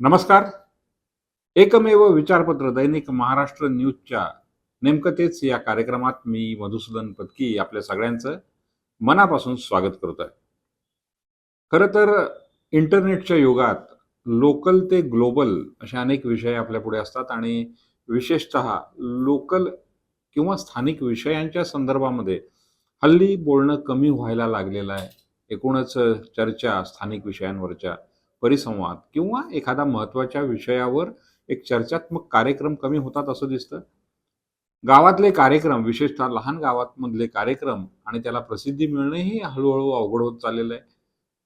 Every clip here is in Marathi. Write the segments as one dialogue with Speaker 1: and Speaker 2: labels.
Speaker 1: नमस्कार. एकमेव विचारपत्र दैनिक महाराष्ट्र न्यूजच्या नेमकं तेच या कार्यक्रमात मी मधुसूदन पत्की आपल्या सगळ्यांचं मनापासून स्वागत करत आहे खरं तर इंटरनेटच्या युगात लोकल ते ग्लोबल असे अनेक विषय आपल्या पुढे असतात आणि विशेषत लोकल किंवा स्थानिक विषयांच्या संदर्भामध्ये हल्ली बोलणं कमी व्हायला लागलेलं आहे. एकूणच चर्चा स्थानिक विषयांवरच्या परिसंवाद किंवा एखादा महत्त्वाच्या विषयावर एक चर्चात्मक कार्यक्रम कमी होतात असं दिसतं? गावातले कार्यक्रम विशेषतः लहान गावांमधले कार्यक्रम आणि त्याला प्रसिद्धी मिळणंही हळूहळू अवघड होत चाललेलं आहे.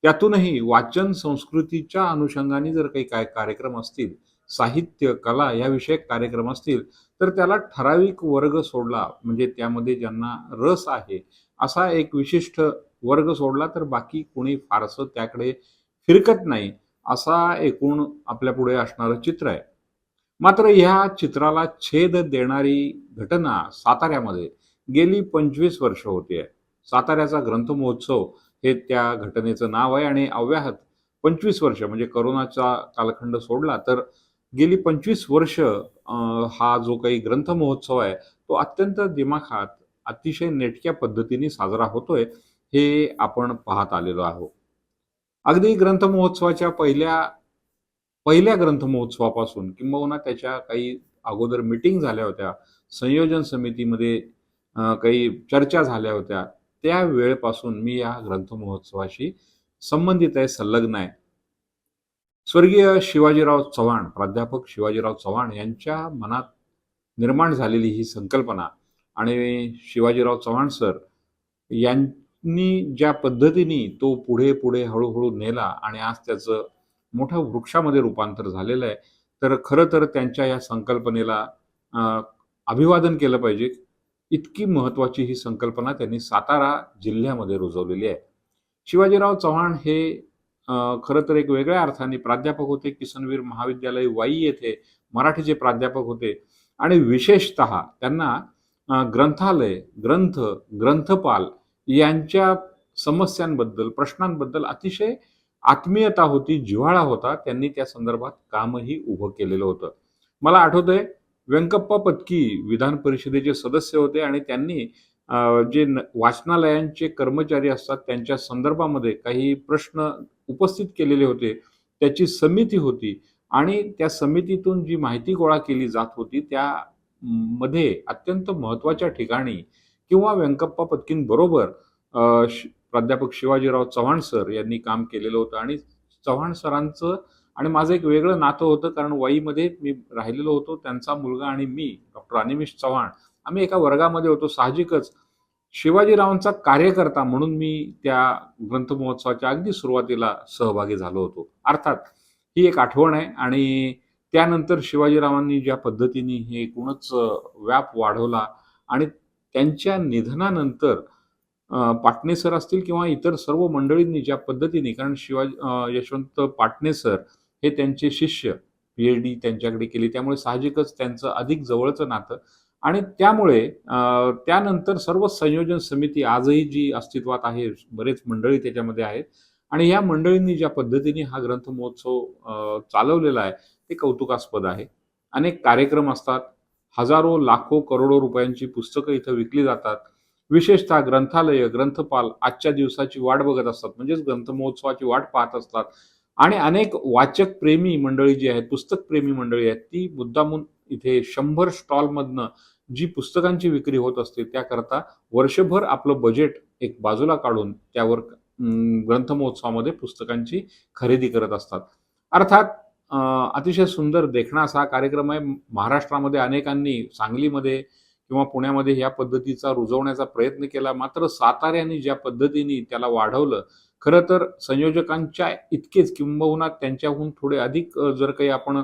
Speaker 1: त्यातूनही वाचन संस्कृतीच्या अनुषंगाने जर काही काय कार्यक्रम असतील साहित्य कला या विषयक कार्यक्रम असतील तर त्याला ठराविक वर्ग सोडला म्हणजे त्यामध्ये ज्यांना रस आहे असा एक विशिष्ट वर्ग सोडला तर बाकी कोणी फारसं त्याकडे फिरकत नाही. असा एकूण आपल्या पुढे असणारं चित्र आहे. मात्र ह्या चित्राला छेद देणारी घटना साताऱ्यामध्ये गेली पंचवीस वर्ष होती आहे. साताऱ्याचा ग्रंथ महोत्सव हे त्या घटनेचं नाव आहे आणि अव्याहत पंचवीस वर्ष म्हणजे करोनाचा कालखंड सोडला तर गेली पंचवीस वर्ष हा जो काही ग्रंथ महोत्सव आहे तो अत्यंत दिमाखात अतिशय नेटक्या पद्धतीने साजरा होतोय हे आपण पाहत आलेलो आहोत. अगदी ग्रंथ महोत्सवाच्या पहिल्या पहिल्या ग्रंथ महोत्सवापासून किंबहुना त्याच्या काही अगोदर मिटिंग झाल्या होत्या संयोजन समितीमध्ये काही चर्चा झाल्या होत्या त्या वेळेपासून मी या ग्रंथ महोत्सवाशी संबंधित आहे संलग्न आहे. स्वर्गीय शिवाजीराव चव्हाण प्राध्यापक शिवाजीराव चव्हाण यांच्या मनात निर्माण झालेली ही संकल्पना आणि शिवाजीराव चव्हाण सर यां नी ज्या पद्धतीने तो पुढे पुढे हळूहळू नेला आणि आज त्याचं मोठ्या वृक्षामध्ये रूपांतर झालेलं आहे तर खरं तर त्यांच्या या संकल्पनेला अभिवादन केलं पाहिजे. इतकी महत्त्वाची ही संकल्पना त्यांनी सातारा जिल्ह्यामध्ये रुजवलेली आहे. शिवाजीराव चव्हाण हे खरं तर एक वेगळ्या अर्थाने प्राध्यापक होते. किसनवीर महाविद्यालय वाई येथे मराठीचे प्राध्यापक होते. आणि विशेषत त्यांना ग्रंथालय ग्रंथ ग्रंथपाल यांच्या समस्यांबद्दल प्रश्नांबद्दल अतिशय आत्मीयता होती जिव्हाळा होता. त्यांनी त्या संदर्भात कामही उभं केलेलं होतं. मला आठवतंय व्यंकप्पा पत्की विधान परिषदेचे सदस्य होते आणि त्यांनी जे वाचनालयांचे कर्मचारी असतात त्यांच्या संदर्भामध्ये काही प्रश्न उपस्थित केलेले होते. त्याची समिती होती आणि त्या समितीतून जी माहिती गोळा केली जात होती त्यामध्ये अत्यंत महत्त्वाच्या ठिकाणी किंवा व्यंकप्पा पत्कींबरोबर प्राध्यापक शिवाजीराव चव्हाण सर यांनी काम केलेलं होतं आणि चव्हाण सरांचं आणि माझं एक वेगळं नातं होतं कारण वाईमध्ये मी राहिलेलो होतो त्यांचा मुलगा आणि मी डॉक्टर अनिमिष चव्हाण. आम्ही एका वर्गामध्ये होतो साहजिकच. शिवाजीरावांचा कार्यकर्ता म्हणून मी त्या ग्रंथ महोत्सवाच्या अगदी सुरुवातीला सहभागी झालो होतो. अर्थात ही एक आठवण आहे आणि त्यानंतर शिवाजीरावांनी ज्या पद्धतीने हे एकूणच व्याप वाढवला आणि त्यांच्या निधनानंतर पाटणेसर असतील किंवा इतर सर्व मंडळींनी ज्या पद्धतीने कारण शिवाजी यशवंत पाटणे सर हे त्यांचे शिष्य पी एच डी त्यांच्याकडे केली. त्यामुळे साहजिकच त्यांचं अधिक जवळचं नातं. आणि त्यामुळे त्यानंतर सर्व संयोजन समिती आजही जी अस्तित्वात आहे बरेच मंडळी त्याच्यामध्ये आहेत. आणि या मंडळींनी ज्या पद्धतीने हा ग्रंथ महोत्सव चालवलेला आहे ते कौतुकास्पद आहे. अनेक कार्यक्रम असतात. हजारो लाखो करोडो रुपयांची पुस्तकं इथं विकली जातात. विशेषतः ग्रंथालय ग्रंथपाल आजच्या दिवसाची वाट बघत असतात. म्हणजेच ग्रंथ महोत्सवाची वाट पाहत असतात. आणि अनेक वाचक प्रेमी मंडळी जी आहेत पुस्तक प्रेमी मंडळी आहेत ती मुद्दामून इथे शंभर स्टॉलमधनं जी पुस्तकांची विक्री होत असते त्याकरता वर्षभर आपलं बजेट एक बाजूला काढून त्यावर ग्रंथमहोत्सवामध्ये ग्रंथ महोत्सवामध्ये पुस्तकांची खरेदी करत असतात. अर्थात अतिशय सुंदर देखणा असा हा कार्यक्रम आहे. महाराष्ट्रामध्ये अनेकांनी सांगलीमध्ये किंवा पुण्यामध्ये ह्या पद्धतीचा रुजवण्याचा प्रयत्न केला. मात्र साताऱ्याने ज्या पद्धतीने त्याला वाढवलं खरं तर संयोजकांच्या इतकेच किंबहुना त्यांच्याहून थोडे अधिक जर काही आपण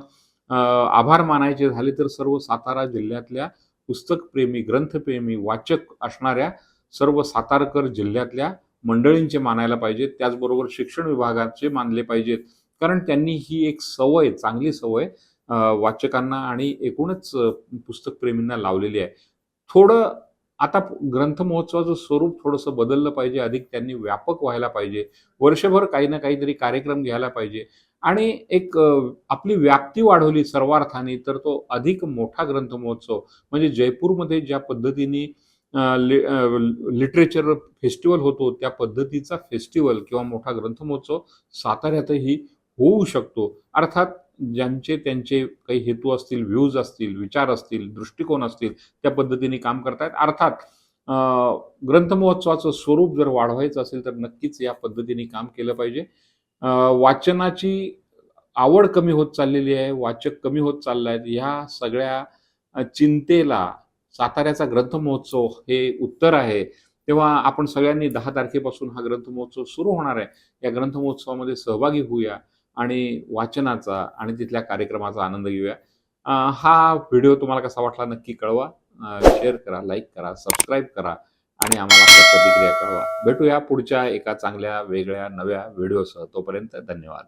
Speaker 1: आभार मानायचे झाले तर सर्व सातारा जिल्ह्यातल्या पुस्तकप्रेमी ग्रंथप्रेमी वाचक असणाऱ्या सर्व सातारकर जिल्ह्यातल्या मंडळींचे मानायला पाहिजेत. त्याचबरोबर शिक्षण विभागाचे मानले पाहिजेत. कारण त्यांनी ही एक सवय चांगली सवय वाचकांना आणि एकूणच पुस्तक पुस्तकप्रेमींना लावलेली आहे. थोडं आता ग्रंथ महोत्सवाचं स्वरूप थोडंसं बदललं पाहिजे अधिक त्यांनी व्यापक व्हायला पाहिजे. वर्षभर काही ना काहीतरी कार्यक्रम घ्यायला पाहिजे. आणि एक आपली व्याप्ती वाढवली सर्वार्थाने तर तो अधिक मोठा ग्रंथ महोत्सव म्हणजे जयपूरमध्ये ज्या पद्धतीने लिटरेचर फेस्टिवल होतो त्या पद्धतीचा फेस्टिवल किंवा मोठा ग्रंथ महोत्सव साताऱ्यातही होऊ शकतो. अर्थात ज्यांचे त्यांचे काही हेतू असतील व्ह्यूज असतील विचार असतील दृष्टिकोन असतील त्या पद्धतीने काम करतायत. अर्थात ग्रंथमहोत्सवाचं ग्रंथ महोत्सवाचं स्वरूप जर वाढवायचं असेल तर नक्कीच या पद्धतीने काम केलं पाहिजे. वाचनाची आवड कमी होत चाललेली आहे वाचक कमी होत चालले आहेत ह्या सगळ्या चिंतेला साताऱ्याचा ग्रंथ महोत्सव हे उत्तर आहे. तेव्हा आपण सगळ्यांनी दहा तारखेपासून हा ग्रंथ महोत्सव सुरू होणार आहे. या ग्रंथ महोत्सवामध्ये सहभागी होऊया. आणि वाचनाचा आणि तिथल्या कार्यक्रमाचा आनंद घेऊया. हा व्हिडिओ तुम्हाला कसा वाटला नक्की कळवा. शेअर करा लाईक करा सबस्क्राईब करा आणि आम्हाला प्रतिक्रिया कळवा. भेटूया पुढच्या एका चांगल्या वेगळ्या नव्या व्हिडिओसह. तोपर्यंत धन्यवाद.